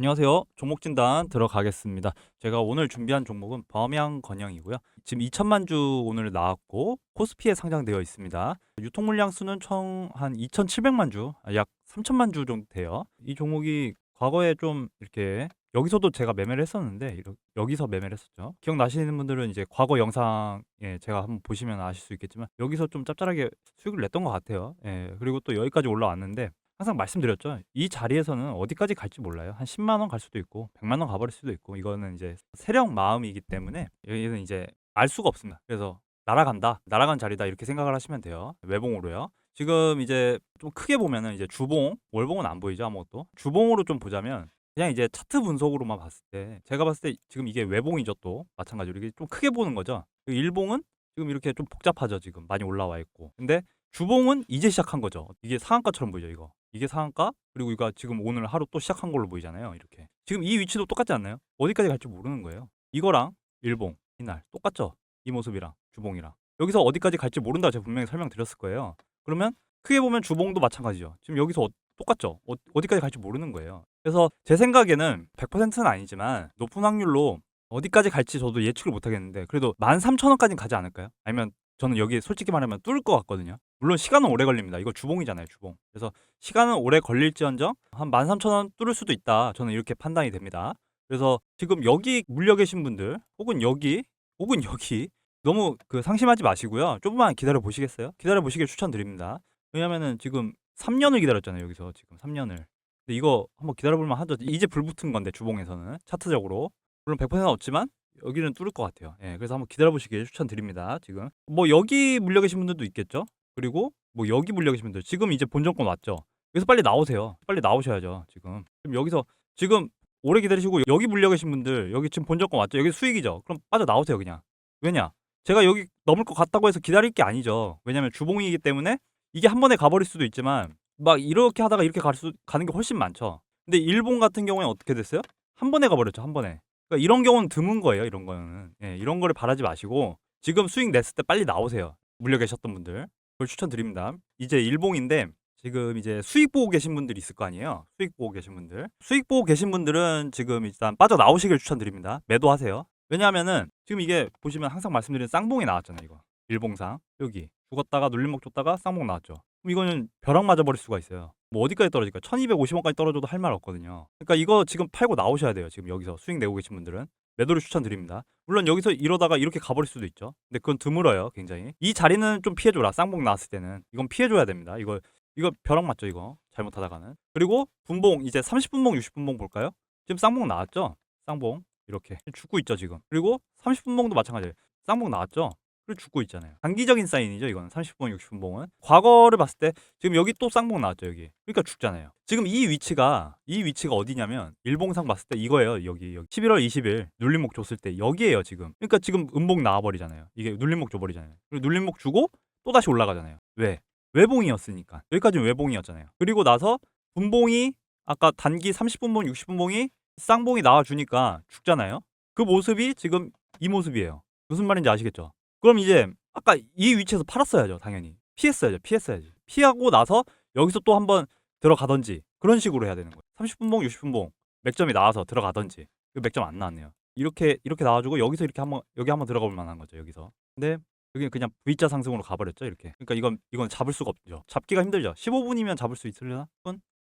안녕하세요. 종목 진단 들어가겠습니다. 제가 오늘 준비한 종목은 범양건영이고요. 지금 2천만 주 오늘 나왔고 코스피에 상장되어 있습니다. 유통 물량 수는 총 한 2,700만 주, 아, 약 3천만 주 정도 돼요. 이 종목이 과거에 좀 이렇게 여기서도 제가 매매를 했었는데 여기서 매매를 했었죠. 기억나시는 분들은 이제 과거 영상에 제가 한번 보시면 아실 수 있겠지만 여기서 좀 짭짤하게 수익을 냈던 것 같아요. 예, 그리고 또 여기까지 올라왔는데 항상 말씀드렸죠. 이 자리에서는 어디까지 갈지 몰라요. 한 10만 원 갈 수도 있고 100만 원 가버릴 수도 있고 이거는 이제 세력 마음이기 때문에 여기는 이제 알 수가 없습니다. 그래서 날아간다, 날아간 자리다 이렇게 생각을 하시면 돼요. 외봉으로요. 지금 이제 좀 크게 보면은 이제 주봉, 월봉은 안 보이죠 아무것도. 주봉으로 좀 보자면 그냥 이제 차트 분석으로만 봤을 때 제가 봤을 때 지금 이게 외봉이죠 또 마찬가지로 이게 좀 크게 보는 거죠. 그 일봉은 지금 이렇게 좀 복잡하죠 지금 많이 올라와 있고. 근데 주봉은 이제 시작한 거죠. 이게 상한가처럼 보이죠 이거. 이게 상한가 그리고 이거 지금 오늘 하루 또 시작한 걸로 보이잖아요 이렇게. 지금 이 위치도 똑같지 않나요? 어디까지 갈지 모르는 거예요. 이거랑 일봉 이날 똑같죠? 이 모습이랑 주봉이랑 여기서 어디까지 갈지 모른다 제가 분명히 설명드렸을 거예요. 그러면 크게 보면 주봉도 마찬가지죠. 지금 여기서 어- 똑같죠. 어, 어디까지 갈지 모르는 거예요. 그래서 제 생각에는 100%는 아니지만 높은 확률로 어디까지 갈지 저도 예측을 못 하겠는데 그래도 13,000원까지는 가지 않을까요? 아니면 저는 여기 솔직히 말하면 뚫을 것 같거든요. 물론 시간은 오래 걸립니다. 이거 주봉이잖아요, 주봉. 그래서 시간은 오래 걸릴지언정 한 13,000원 뚫을 수도 있다. 저는 이렇게 판단이 됩니다. 그래서 지금 여기 물려 계신 분들 혹은 여기 혹은 여기 너무 그 상심하지 마시고요. 조금만 기다려 보시겠어요? 기다려 보시길 추천드립니다. 왜냐면은 지금 3년을 기다렸잖아요, 여기서 지금 3년을. 근데 이거 한번 기다려 볼만 하죠. 이제 불 붙은 건데 주봉에서는 차트적으로. 물론 100%는 없지만 여기는 뚫을 것 같아요. 예, 그래서 한번 기다려 보시길 추천드립니다. 지금 뭐 여기 물려 계신 분들도 있겠죠. 그리고 뭐 여기 물려 계신 분들 지금 이제 본전권 왔죠. 여기서 빨리 나오세요. 빨리 나오셔야죠. 지금 지금 여기서 지금 오래 기다리시고 여기 물려 계신 분들 여기 지금 본전권 왔죠. 여기 수익이죠. 그럼 빠져 나오세요 그냥. 왜냐? 제가 여기 넘을 것 같다고 해서 기다릴 게 아니죠. 왜냐면 주봉이기 때문에 이게 한 번에 가버릴 수도 있지만 막 이렇게 하다가 이렇게 갈 수 가는 게 훨씬 많죠. 근데 일본 같은 경우에 어떻게 됐어요? 한 번에 가버렸죠. 한 번에. 그러니까 이런 경우는 드문 거예요. 이런 거는. 예, 이런 거를 바라지 마시고 지금 수익 냈을 때 빨리 나오세요. 물려 계셨던 분들. 그걸 추천드립니다. 이제 일봉인데 지금 이제 수익 보고 계신 분들이 있을 거 아니에요. 수익 보고 계신 분들. 수익 보고 계신 분들은 지금 일단 빠져 나오시길 추천드립니다. 매도하세요. 왜냐하면은 지금 이게 보시면 항상 말씀드린 쌍봉이 나왔잖아요. 이거 일봉상 여기 죽었다가 눌림목 줬다가 쌍봉 나왔죠. 그럼 이거는 벼락 맞아버릴 수가 있어요. 뭐 어디까지 떨어질까? 1250원까지 떨어져도 할 말 없거든요. 그러니까 이거 지금 팔고 나오셔야 돼요. 지금 여기서 수익 내고 계신 분들은. 매도를 추천드립니다. 물론 여기서 이러다가 이렇게 가버릴 수도 있죠. 근데 그건 드물어요, 굉장히. 이 자리는 좀 피해줘라. 쌍봉 나왔을 때는 이건 피해줘야 됩니다. 이거 이거 벼락 맞죠, 이거 잘못하다가는. 그리고 분봉 이제 30분봉, 60분봉 볼까요? 지금 쌍봉 나왔죠? 쌍봉 이렇게 죽고 있죠 지금. 그리고 30분봉도 마찬가지예요. 쌍봉 나왔죠? 죽고 있잖아요. 단기적인 사인이죠, 이거는 30분, 60분 봉은. 과거를 봤을 때 지금 여기 또 쌍봉 나왔죠, 여기. 그러니까 죽잖아요. 지금 이 위치가 이 위치가 어디냐면 일봉상 봤을 때 이거예요, 여기 여기. 11월 20일 눌림목 줬을 때 여기에요, 지금. 그러니까 지금 음봉 나와 버리잖아요. 이게 눌림목 줘 버리잖아요. 그리고 눌림목 주고 또 다시 올라가잖아요. 왜? 외봉이었으니까. 여기까지는 외봉이었잖아요. 그리고 나서 분봉이 아까 단기 30분 봉, 60분 봉이 쌍봉이 나와 주니까 죽잖아요. 그 모습이 지금 이 모습이에요. 무슨 말인지 아시겠죠? 그럼 이제 아까 이 위치에서 팔았어야죠, 당연히. 피했어야죠, 피했어야지. 피하고 나서 여기서 또 한번 들어가던지 그런 식으로 해야 되는 거예요. 30분 봉, 60분 봉 맥점이 나와서 들어가던지. 그 맥점 안 나왔네요. 이렇게 이렇게 나와주고 여기서 이렇게 한번 여기 한번 들어가 볼 만한 거죠, 여기서. 근데 여기 그냥 V자 상승으로 가버렸죠, 이렇게. 그러니까 이건 이건 잡을 수가 없죠. 잡기가 힘들죠. 15분이면 잡을 수 있으려나?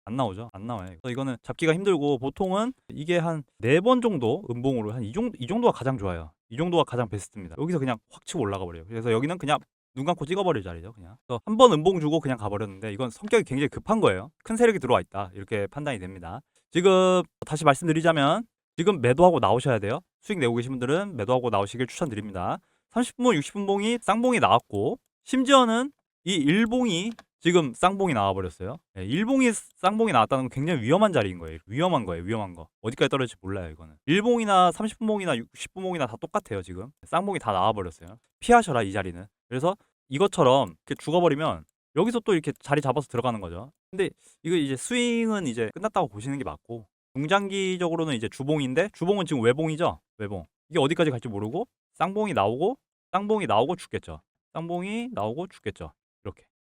안 나오죠. 안 나와요. 그래서 이거는 잡기가 힘들고 보통은 이게 한 네 번 정도 음봉으로 한 이 정도 이 정도가 가장 좋아요. 이 정도가 가장 베스트입니다. 여기서 그냥 확 치고 올라가 버려요. 그래서 여기는 그냥 눈 감고 찍어버릴 자리죠, 그냥. 한 번 음봉 주고 그냥 가버렸는데 이건 성격이 굉장히 급한 거예요. 큰 세력이 들어와 있다 이렇게 판단이 됩니다. 지금 다시 말씀드리자면 지금 매도하고 나오셔야 돼요. 수익 내고 계신 분들은 매도하고 나오시길 추천드립니다. 30분봉, 60분봉이 쌍봉이 나왔고 심지어는 이 일봉이 지금 쌍봉이 나와버렸어요. 예, 일봉이 쌍봉이 나왔다는 건 굉장히 위험한 자리인 거예요. 위험한 거예요. 위험한 거. 어디까지 떨어질지 몰라요. 이거는. 일봉이나 30분봉이나 60분봉이나 다 똑같아요. 지금. 쌍봉이 다 나와버렸어요. 피하셔라 이 자리는. 그래서 이것처럼 이렇게 죽어버리면 여기서 또 이렇게 자리 잡아서 들어가는 거죠. 근데 이거 이제 스윙은 이제 끝났다고 보시는 게 맞고 중장기적으로는 이제 주봉인데 주봉은 지금 외봉이죠. 외봉. 이게 어디까지 갈지 모르고 쌍봉이 나오고 쌍봉이 나오고 죽겠죠. 쌍봉이 나오고 죽겠죠.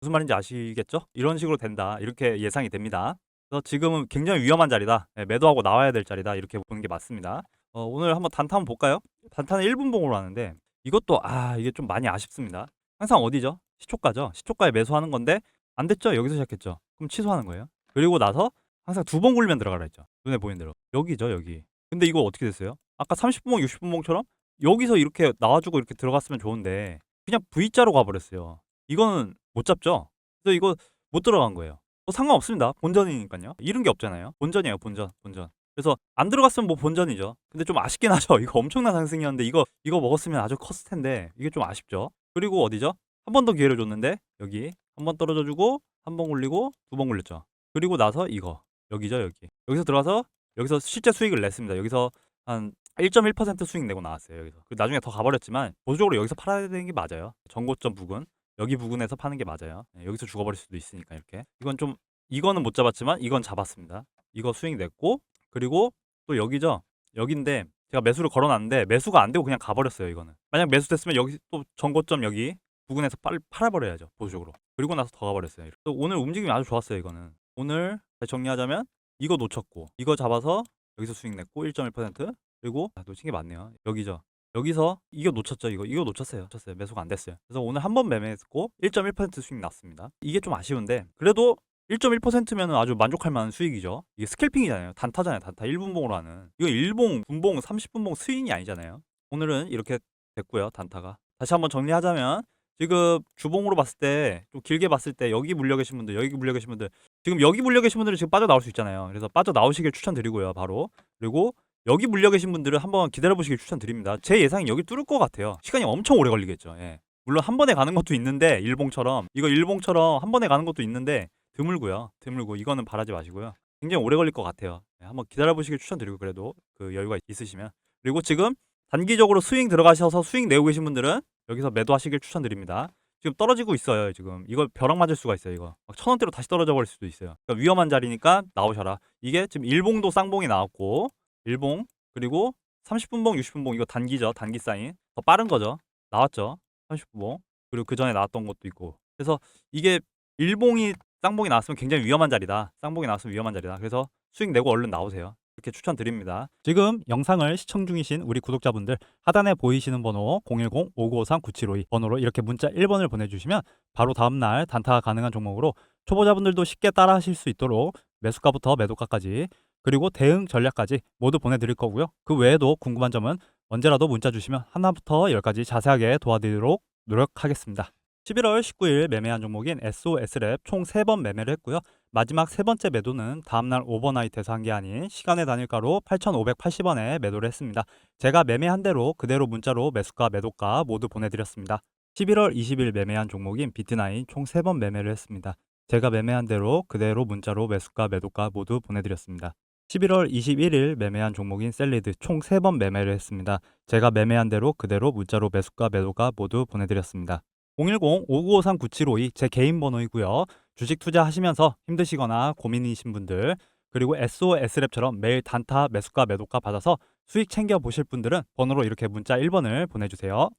무슨 말인지 아시겠죠? 이런 식으로 된다. 이렇게 예상이 됩니다. 그래서 지금은 굉장히 위험한 자리다. 예, 매도하고 나와야 될 자리다. 이렇게 보는 게 맞습니다. 어, 오늘 한번 단타 한번 볼까요? 단타는 1분 봉으로 하는데 이것도 아 이게 좀 많이 아쉽습니다. 항상 어디죠? 시초가죠. 시초가에 매수하는 건데 안 됐죠? 여기서 시작했죠. 그럼 취소하는 거예요. 그리고 나서 항상 두 번 굴면 들어가라 했죠. 눈에 보이는 대로. 여기죠, 여기. 근데 이거 어떻게 됐어요? 아까 30분봉, 60분봉처럼 여기서 이렇게 나와주고 이렇게 들어갔으면 좋은데 그냥 V자로 가버렸어요. 이거는 못 잡죠? 그래서 이거 못 들어간 거예요. 뭐 상관없습니다. 본전이니까요. 잃은 게 없잖아요. 본전이에요, 본전, 본전. 그래서 안 들어갔으면 뭐 본전이죠. 근데 좀 아쉽긴 하죠. 이거 엄청난 상승이었는데 이거 이거 먹었으면 아주 컸을 텐데 이게 좀 아쉽죠. 그리고 어디죠? 한 번 더 기회를 줬는데 여기 한 번 떨어져 주고 한 번 굴리고 두 번 굴렸죠. 그리고 나서 이거 여기죠, 여기. 여기서 들어가서 여기서 실제 수익을 냈습니다. 여기서 한 1.1% 수익 내고 나왔어요. 여기서. 그 나중에 더 가버렸지만 보수적으로 여기서 팔아야 되는 게 맞아요. 전고점 부근 여기 부근에서 파는 게 맞아요. 네, 여기서 죽어버릴 수도 있으니까 이렇게. 이건 좀 이거는 못 잡았지만 이건 잡았습니다. 이거 수익 냈고 그리고 또 여기죠. 여기인데 제가 매수를 걸어놨는데 매수가 안 되고 그냥 가버렸어요. 이거는 만약 매수됐으면 여기 또 전고점 여기 부근에서 팔, 팔아버려야죠. 보수적으로. 그리고 나서 더 가버렸어요. 또 오늘 움직임이 아주 좋았어요. 이거는 오늘 정리하자면 이거 놓쳤고 이거 잡아서 여기서 수익 냈고 1.1% 그리고 아, 놓친 게 맞네요. 여기죠. 여기서 이거 놓쳤죠. 이거 이거 놓쳤어요. 놓쳤어요. 매수가 안 됐어요. 그래서 오늘 한 번 매매했고 1.1% 수익 났습니다. 이게 좀 아쉬운데 그래도 1.1%면 아주 만족할 만한 수익이죠. 이게 스캘핑이잖아요. 단타잖아요. 단타 1분봉으로 하는. 이거 1봉, 분봉, 30분봉 스윙이 아니잖아요. 오늘은 이렇게 됐고요. 단타가. 다시 한번 정리하자면 지금 주봉으로 봤을 때 좀 길게 봤을 때 여기 물려 계신 분들, 여기 물려 계신 분들 지금 여기 물려 계신 분들은 지금 빠져 나올 수 있잖아요. 그래서 빠져 나오시길 추천드리고요. 바로. 그리고 여기 물려 계신 분들은 한번 기다려 보시길 추천드립니다. 제 예상이 여기 뚫을 것 같아요. 시간이 엄청 오래 걸리겠죠. 예. 물론 한 번에 가는 것도 있는데 일봉처럼 이거 일봉처럼 한 번에 가는 것도 있는데 드물고요. 드물고 이거는 바라지 마시고요. 굉장히 오래 걸릴 것 같아요. 예, 한번 기다려 보시길 추천드리고 그래도 그 여유가 있으시면 그리고 지금 단기적으로 스윙 들어가셔서 스윙 내고 계신 분들은 여기서 매도하시길 추천드립니다. 지금 떨어지고 있어요. 지금 이거 벼락 맞을 수가 있어요. 이거 막천 원대로 다시 떨어져 버릴 수도 있어요. 그러니까 위험한 자리니까 나오셔라. 이게 지금 일봉도 쌍봉이 나왔고 일봉 그리고 30분봉, 60분봉 이거 단기죠. 단기 사인 더 빠른 거죠. 나왔죠. 30분봉 그리고 그 전에 나왔던 것도 있고 그래서 이게 일봉이 쌍봉이 나왔으면 굉장히 위험한 자리다. 쌍봉이 나왔으면 위험한 자리다. 그래서 수익 내고 얼른 나오세요. 이렇게 추천드립니다. 지금 영상을 시청 중이신 우리 구독자분들 하단에 보이시는 번호 010-5953-9752 번호로 이렇게 문자 1번을 보내주시면 바로 다음날 단타가 가능한 종목으로 초보자분들도 쉽게 따라 하실 수 있도록 매수가부터 매도가까지 그리고 대응 전략까지 모두 보내드릴 거고요. 그 외에도 궁금한 점은 언제라도 문자 주시면 하나부터 열까지 자세하게 도와드리도록 노력하겠습니다. 11월 19일 매매한 종목인 SOS랩 총 3번 매매를 했고요. 마지막 세 번째 매도는 다음날 오버나이트에서 한 게 아닌 시간의 단일가로 8,580원에 매도를 했습니다. 제가 매매한 대로 그대로 문자로 매수가 매도가 모두 보내드렸습니다. 11월 20일 매매한 종목인 비트나인 총 3번 매매를 했습니다. 제가 매매한 대로 그대로 문자로 매수가 매도가 모두 보내드렸습니다. 11월 21일 매매한 종목인 셀리드 총 3번 매매를 했습니다. 제가 매매한 대로 그대로 문자로 매수가 매도가 모두 보내드렸습니다. 010-5953-9752 제 개인 번호이고요. 주식 투자하시면서 힘드시거나 고민이신 분들 그리고 SOS랩처럼 매일 단타 매수가 매도가 받아서 수익 챙겨 보실 분들은 번호로 이렇게 문자 1번을 보내주세요.